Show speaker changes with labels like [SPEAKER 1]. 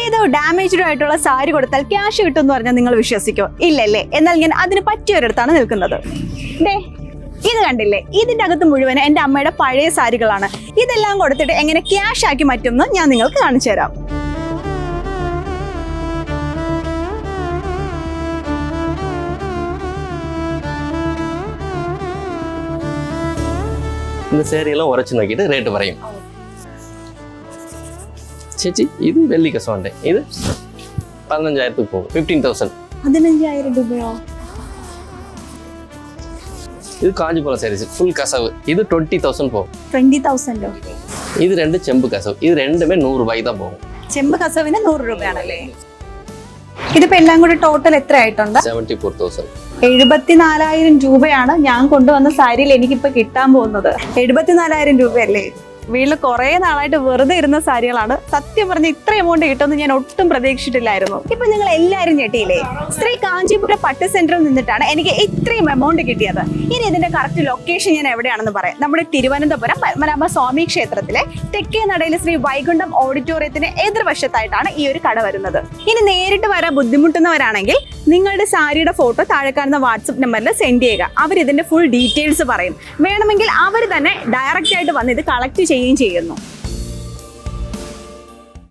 [SPEAKER 1] പഴയതോ ഡാമേജ്ഡോ ആയിട്ടുള്ള സാരി കൊടുത്താൽ ക്യാഷ് കിട്ടും എന്ന് പറഞ്ഞാൽ നിങ്ങൾ വിശ്വസിക്കോ ഇല്ലല്ലേ എന്നാൽ ഞാൻ അതിന് പറ്റിയൊരിടത്താണ് നിൽക്കുന്നത് ദേ ഇത് കണ്ടില്ലേ ഇതിന്റെ അകത്ത് മുഴുവൻ എൻ്റെ അമ്മയുടെ പഴയ സാരികളാണ് ഇതെല്ലാം കൊടുത്തിട്ട് എങ്ങനെ ക്യാഷ് ആക്കി മാറ്റുമെന്ന് ഞാൻ നിങ്ങൾക്ക് കാണിച്ചു തരാം
[SPEAKER 2] இந்த சேரியெல்லாம் உரைச்சு നോക്കിയിട്ട് റേറ്റ് പറയും ചേച്ചി ഇത് വെള്ളി കസോന്റെ ഇത് പതിനഞ്ചായിരത്തി പോകും. ഫിഫ്റ്റീൻ തൗസൻഡ്
[SPEAKER 1] പതിനഞ്ചായിരം രൂപയോ?
[SPEAKER 2] ഇത് காஞ்சிபுரம் சாரீஸ் ഫുൾ കസവ്. ഇത് ട്വന്റി തൗസൻഡ് പോകും.
[SPEAKER 1] ട്വന്റി தௌசண்டോ
[SPEAKER 2] ഇത് രണ്ട് ചെമ്പ് കസവ്. ഇത് രണ്ടുമേ നൂറ് രൂപ ഇതാ പോകും.
[SPEAKER 1] ചെമ്പ് കസവിന് നൂറ് രൂപയാണല്ലേ? ഇതിപ്പോ എല്ലാം കൂടി ടോട്ടൽ എത്ര ആയിട്ടുണ്ട്
[SPEAKER 2] സെവന്റി ഫോർ തൗസൻഡ്
[SPEAKER 1] എഴുപത്തിനാലായിരം രൂപയാണ് ഞാൻ കൊണ്ടുവന്ന സാരിയിൽ എനിക്കിപ്പോ കിട്ടാൻ പോകുന്നത്. എഴുപത്തിനാലായിരം രൂപയല്ലേ? വീട്ടിൽ കുറെ നാളായിട്ട് വെറുതെ ഇരുന്ന സാരികളാണ്. സത്യം പറഞ്ഞ ഇത്ര എമൗണ്ട് കിട്ടുമെന്ന് ഞാൻ ഒട്ടും പ്രതീക്ഷിച്ചിട്ടില്ലായിരുന്നു. ഇപ്പൊ നിങ്ങൾ എല്ലാവരും ഞെട്ടിയില്ലേ? ശ്രീ കാഞ്ചീപുരം പട്ട് സെന്ററിൽ നിന്നിട്ടാണ് എനിക്ക് ഇത്രയും എമൗണ്ട് കിട്ടിയത്. ഇനി ഇതിന്റെ കറക്റ്റ് ലൊക്കേഷൻ ഞാൻ എവിടെയാണെന്ന് പറയാം. നമ്മുടെ തിരുവനന്തപുരം പത്മനാഭ സ്വാമി ക്ഷേത്രത്തിലെ തെക്കേ നടയിലെ ശ്രീ വൈകുണ്ഠം ഓഡിറ്റോറിയത്തിന് എതിർവശത്തായിട്ടാണ് ഈ ഒരു കട വരുന്നത്. ഇനി നേരിട്ട് വരാൻ ബുദ്ധിമുട്ടുന്നവരാണെങ്കിൽ നിങ്ങളുടെ സാരിയുടെ ഫോട്ടോ താഴെ കാണുന്ന വാട്സപ്പ് നമ്പറിൽ സെൻഡ് ചെയ്യുക. അവർ ഇതിന്റെ ഫുൾ ഡീറ്റെയിൽസ് പറയും. വേണമെങ്കിൽ അവർ തന്നെ ഡയറക്റ്റ് ആയിട്ട് വന്ന് ഇത് കളക്ട് ചെയ്യുകയും ചെയ്യുന്നു.